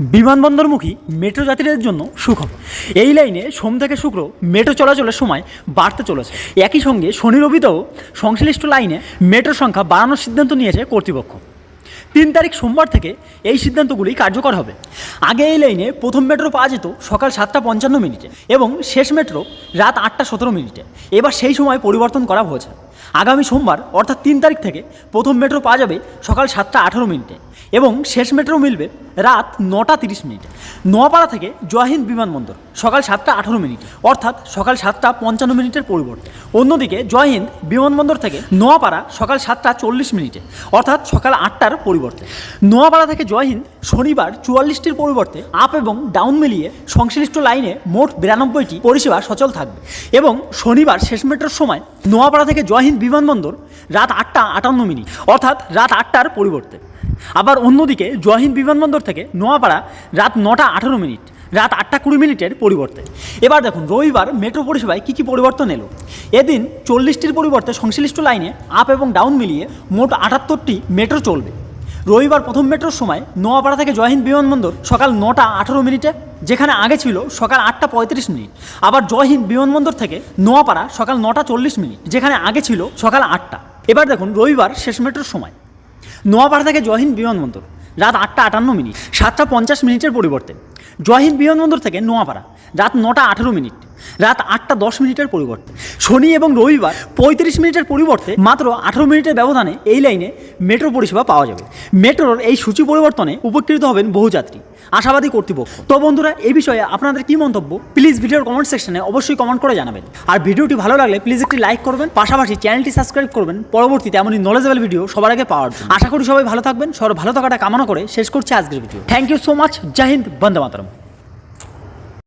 বিমানবন্দরমুখী metro যাত্রীদের জন্য সুখবর। এই লাইনে সোম থেকে শুক্র মেট্রো চলাচলের সময় বাড়তে চলেছে। একই সঙ্গে শনি রবিতেও সংশ্লিষ্ট লাইনে মেট্রো সংখ্যা বাড়ানোর সিদ্ধান্ত নিয়েছে কর্তৃপক্ষ। তিন তারিখ সোমবার থেকে এই সিদ্ধান্তগুলি কার্যকর হবে। আগে এই লাইনে প্রথম মেট্রো পাওয়া যেত সকাল সাতটা পঞ্চান্ন মিনিটে এবং শেষ মেট্রো রাত আটটা সতেরো মিনিটে। এবার সেই সময় পরিবর্তন করা হয়েছে। আগামী সোমবার, অর্থাৎ তিন তারিখ থেকে প্রথম মেট্রো পাওয়া যাবে সকাল সাতটা আঠারো মিনিটে এবং শেষ মেট্রো মিলবে রাত নটা তিরিশ মিনিটে। নোয়াপাড়া থেকে জয়হিন্দ বিমানবন্দর, সকাল সাতটা আঠারো মিনিট, অর্থাৎ সকাল সাতটা পঞ্চান্ন মিনিটের পরিবর্তে। অন্যদিকে জয়হিন্দ বিমানবন্দর থেকে নোয়াপাড়া সকাল সাতটা চল্লিশ মিনিটে, অর্থাৎ সকাল আটটার পরিবর্তে। নোয়াপাড়া থেকে জয়হিন্দ শনিবার চুয়াল্লিশটির পরিবর্তে আপ এবং ডাউন মিলিয়ে সংশ্লিষ্ট লাইনে মোট বিরানব্বইটি পরিষেবা সচল থাকবে। এবং শনিবার শেষ মেট্রোর সময় নোয়াপাড়া থেকে জয়হিন্দ বিমানবন্দর রাত আটটা আটান্ন মিনিট, অর্থাৎ রাত আটটার পরিবর্তে। আবার অন্যদিকে জয়হিন্দ বিমানবন্দর থেকে নোয়াপাড়া রাত নটা আঠারো মিনিট, রাত আটটা কুড়ি মিনিটের পরিবর্তে। এবার দেখুন, রবিবার মেট্রো পরিষেবায় কী কী পরিবর্তন এলো? এদিন চল্লিশটির পরিবর্তে সংশ্লিষ্ট লাইনে আপ এবং ডাউন মিলিয়ে মোট আটাত্তরটি মেট্রো চলবে। রবিবার প্রথম মেট্রোর সময় নোয়াপাড়া থেকে জয়হিন্দ বিমানবন্দর সকাল নটা আঠারো মিনিটে, যেখানে আগে ছিল সকাল আটটা পঁয়ত্রিশ মিনিট। আবার জয়হিন্দ বিমানবন্দর থেকে নোয়াপাড়া সকাল নটা চল্লিশ মিনিট, যেখানে আগে ছিল সকাল আটটা। এবার দেখুন রবিবার শেষ মেট্রোর সময়। নোয়াপাড়া থেকে জয়হিন্দ বিমানবন্দর, রাত আটটা আটান্ন মিনিট, সাতটা পঞ্চাশ মিনিটের পরিবর্তে। জয়হিন্দ বিমানবন্দর থেকে নোয়াপাড়া, রাত নটা আঠেরো মিনিট। রাত আটটা দশ মিনিটের পরিবর্তে। শনি এবং রবিবার পঁয়ত্রিশ মিনিটের পরিবর্তে মাত্র আঠেরো মিনিটের ব্যবধানে এই লাইনে মেট্রো পরিষেবা পাওয়া যাবে। মেট্রোর এই সূচি পরিবর্তনে উপকৃত হবেন বহু যাত্রী। আশাবাদী কর্তৃপক্ষ। তো বন্ধুরা, এই বিষয়ে আপনাদের কি মন্তব্য? প্লিজ ভিডিওর কমেন্ট সেকশনে অবশ্যই কমেন্ট করে জানাবেন। আর ভিডিওটি ভালো লাগলে প্লিজ একটি লাইক করবেন, পাশাপাশি চ্যানেলটি সাবস্ক্রাইব করবেন। পরবর্তীতে এমনই নলেজেবল ভিডিও সবার আগে পাওয়ার। আশা করি সবাই ভালো থাকবেন। সবার ভালো থাকাটা কামনা করে শেষ করছি আজকের video thank you so much জয় হিন্দ বন্দে মাতরম